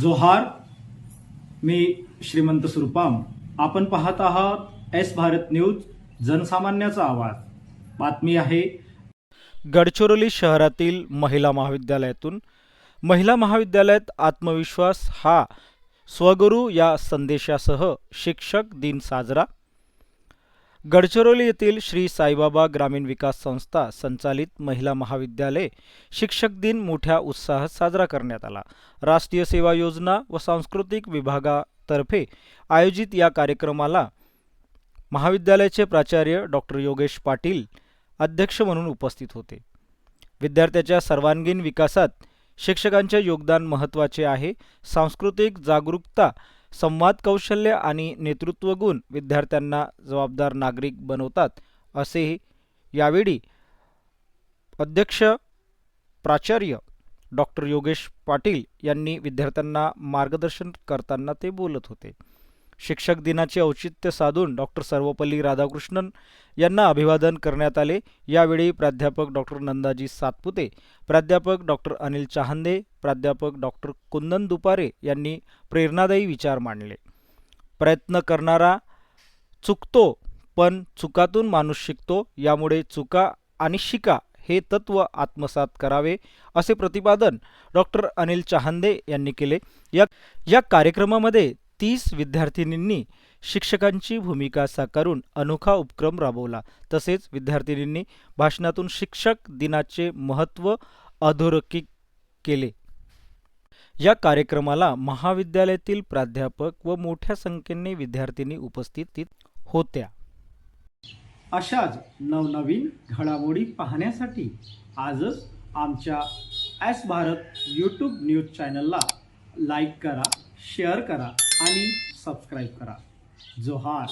जोहार मी श्रीमंत सुरपाम. आपण पाहत आहात एस भारत न्यूज जनसामान्याचा आवाज. बातमी आहे. गडचिरोली शहरातील महिला महाविद्यालयातून. महिला महाविद्यालयात आत्मविश्वास हा स्वगुरू या संदेशासह शिक्षक दिन साजरा. गडचिरोली येथील श्री साईबाबा ग्रामीण विकास संस्था संचालित महिला महाविद्यालय शिक्षक दिन मोठ्या उत्साहात साजरा करण्यात आला. राष्ट्रीय सेवा योजना व सांस्कृतिक विभागातर्फे आयोजित या कार्यक्रमाला महाविद्यालयाचे प्राचार्य डॉक्टर योगेश पाटील अध्यक्ष म्हणून उपस्थित होते. विद्यार्थ्याच्या सर्वांगीण विकासात शिक्षकांचे योगदान महत्त्वाचे आहे. सांस्कृतिक जागरूकता संवाद कौशल्य आणि नेतृत्व गुण विद्यार्थ्यांना जबाबदार नागरिक बनवतात असेही यावेळी अध्यक्ष प्राचार्य डॉक्टर योगेश पाटील यांनी विद्यार्थ्यांना मार्गदर्शन करताना ते बोलत होते. शिक्षक दिनाचे औचित्य साधून डॉक्टर सर्वपल्ली राधाकृष्णन यांना अभिवादन करण्यात आले. यावेळी प्राध्यापक डॉक्टर नंदाजी सातपुते प्राध्यापक डॉक्टर अनिल चाहंदे प्राध्यापक डॉक्टर कुंदन दुपारे यांनी प्रेरणादायी विचार मांडले. प्रयत्न करणारा चुकतो पण चुकातून माणूस शिकतो. यामुळे चुका आणि शिका हे तत्व आत्मसात करावे असे प्रतिपादन डॉक्टर अनिल चाहंदे यांनी केले. या या कार्यक्रमामध्ये तीस विद्यार्थिनींनी शिक्षकांची भूमिका साकारून अनोखा उपक्रम राबवला. तसेच विद्यार्थिनींनी भाषणातून शिक्षक दिनाचे महत्त्व अधोरेखित केले. या कार्यक्रमाला महाविद्यालयातील प्राध्यापक व मोठ्या संख्येने विद्यार्थिनी उपस्थित होत्या. अशाच नवनवीन घडामोडी पाहण्यासाठी आजच आमच्या ॲस भारत यूट्यूब न्यूज चॅनलला लाईक करा शेअर करा आणि सबस्क्राईब करा. जोहार.